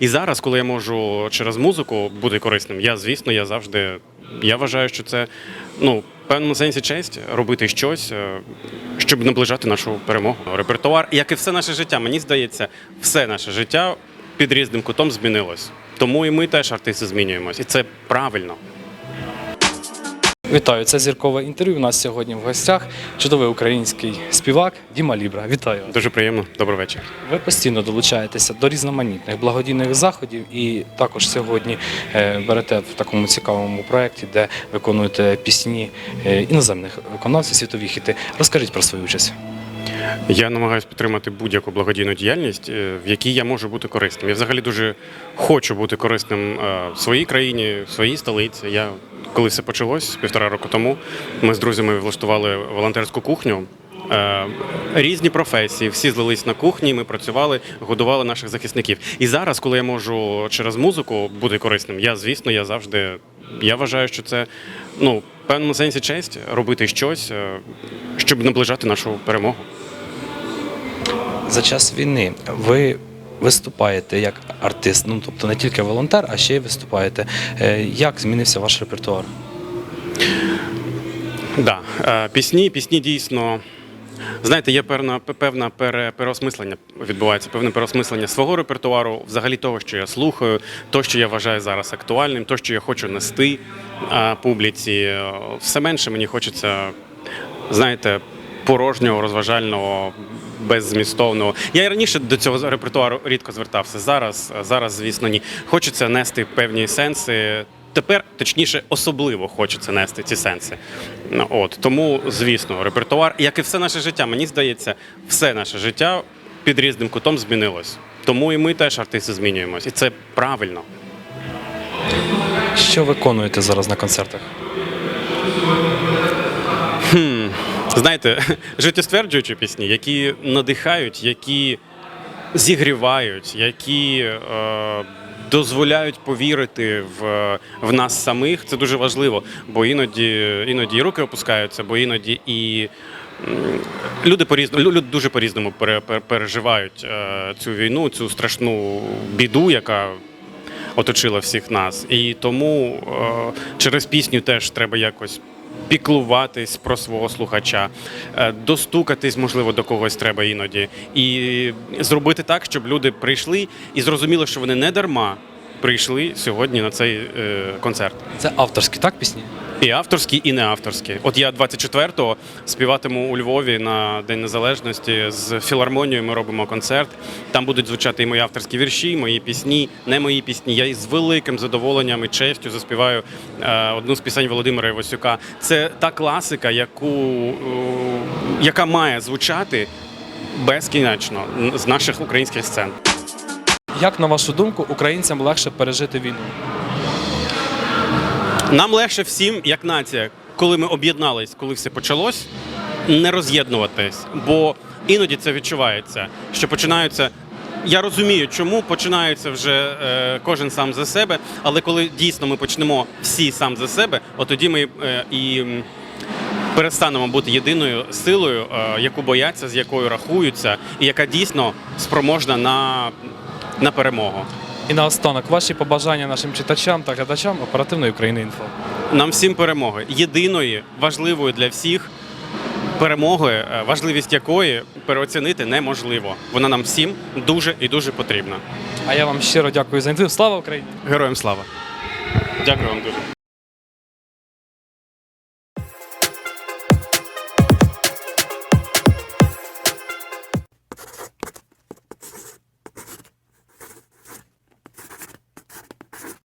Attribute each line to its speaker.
Speaker 1: І зараз, коли я можу через музику бути корисним, я звісно, я завжди я вважаю, що це ну в певному сенсі честь робити щось, е, щоб наближати нашу перемогу. Репертуар, як і все наше життя, мені здається, все наше життя під різним кутом змінилось. Тому і ми теж артисти змінюємось, і це правильно.
Speaker 2: Вітаю, це зіркове інтерв'ю. У нас сьогодні в гостях чудовий український співак Діма Лібра. Вітаю.
Speaker 1: Дуже приємно. Добрий вечір.
Speaker 2: Ви постійно долучаєтеся до різноманітних благодійних заходів і також сьогодні е, берете в такому цікавому проєкті, де виконуєте пісні е, іноземних виконавців, світові хіти. Розкажіть про свою участь.
Speaker 1: Я намагаюся підтримати будь-яку благодійну діяльність, е, в якій я можу бути корисним. Я взагалі дуже хочу бути корисним в своїй країні, в своїй столиці. Я коли все почалось півтора року тому, ми з друзями влаштували волонтерську кухню. Е, Різні професії, всі злились на кухні. Ми працювали, годували наших захисників. І зараз, коли я можу через музику бути корисним, я звісно, я завжди я вважаю, що це ну в певному сенсі честь робити щось, е, щоб наближати нашу перемогу.
Speaker 2: За час війни ви виступаєте як артист, ну тобто не тільки волонтер, а ще й виступаєте. Е, Як змінився ваш репертуар?
Speaker 1: Да, е, пісні, пісні дійсно. Знаєте, є певна, певна пере, переосмислення відбувається, певне переосмислення свого репертуару, взагалі того, що я слухаю, то, що я вважаю зараз актуальним, то, що я хочу нести е, публіці. Все менше мені хочеться, знаєте, порожнього, розважального, беззмістовного. Я і раніше до цього репертуару рідко звертався. Зараз, зараз, звісно, ні. Хочеться нести певні сенси. Тепер, точніше, особливо хочеться нести ці сенси. Ну, От тому, звісно, репертуар, як і все наше життя, мені здається, все наше життя під різним кутом змінилось. Тому і ми теж артисти змінюємось, і це правильно.
Speaker 2: Що виконуєте зараз на концертах?
Speaker 1: Знаєте, життєстверджуючі пісні, які надихають, які зігрівають, які е, дозволяють повірити в, в нас самих. Це дуже важливо, бо іноді, іноді руки опускаються, бо іноді і. Люди по люди дуже по-різному пере- пере- переживають е, цю війну, цю страшну біду, яка оточила всіх нас. І тому е, через пісню теж треба якось піклуватись про свого слухача, е, достукатись, можливо, до когось треба іноді, і зробити так, щоб люди прийшли і зрозуміли, що вони не дарма прийшли сьогодні на цей е, концерт.
Speaker 2: Це авторські, так, пісні?
Speaker 1: І авторські, і не авторські. От я 24-го співатиму у Львові на День Незалежності з філармонією. Ми робимо концерт. Там будуть звучати і мої авторські вірші, і мої пісні, не мої пісні. Я із великим задоволенням і честю заспіваю е, одну з пісень Володимира Івасюка. Це та класика, яку, е, яка має звучати безкінечно з наших українських сцен.
Speaker 2: Як на вашу думку, українцям легше пережити війну?
Speaker 1: Нам легше всім, як нація, коли ми об'єднались, коли все почалось, не роз'єднуватись, бо іноді це відчувається, що починаються. Я розумію, чому починаються вже е, кожен сам за себе, але коли дійсно ми почнемо всі сам за себе, от тоді ми е, і перестанемо бути єдиною силою, е, яку бояться, з якою рахуються, і яка дійсно спроможна на, на перемогу.
Speaker 2: І наостанок, ваші побажання нашим читачам та глядачам оперативної України інфо.
Speaker 1: Нам всім перемоги. Єдиної, важливої для всіх перемоги, е, важливість якої переоцінити неможливо. Вона нам всім дуже і дуже потрібна.
Speaker 2: А я вам щиро дякую за інтерв'ю. Слава Україні!
Speaker 1: Героям слава! Дякую вам дуже.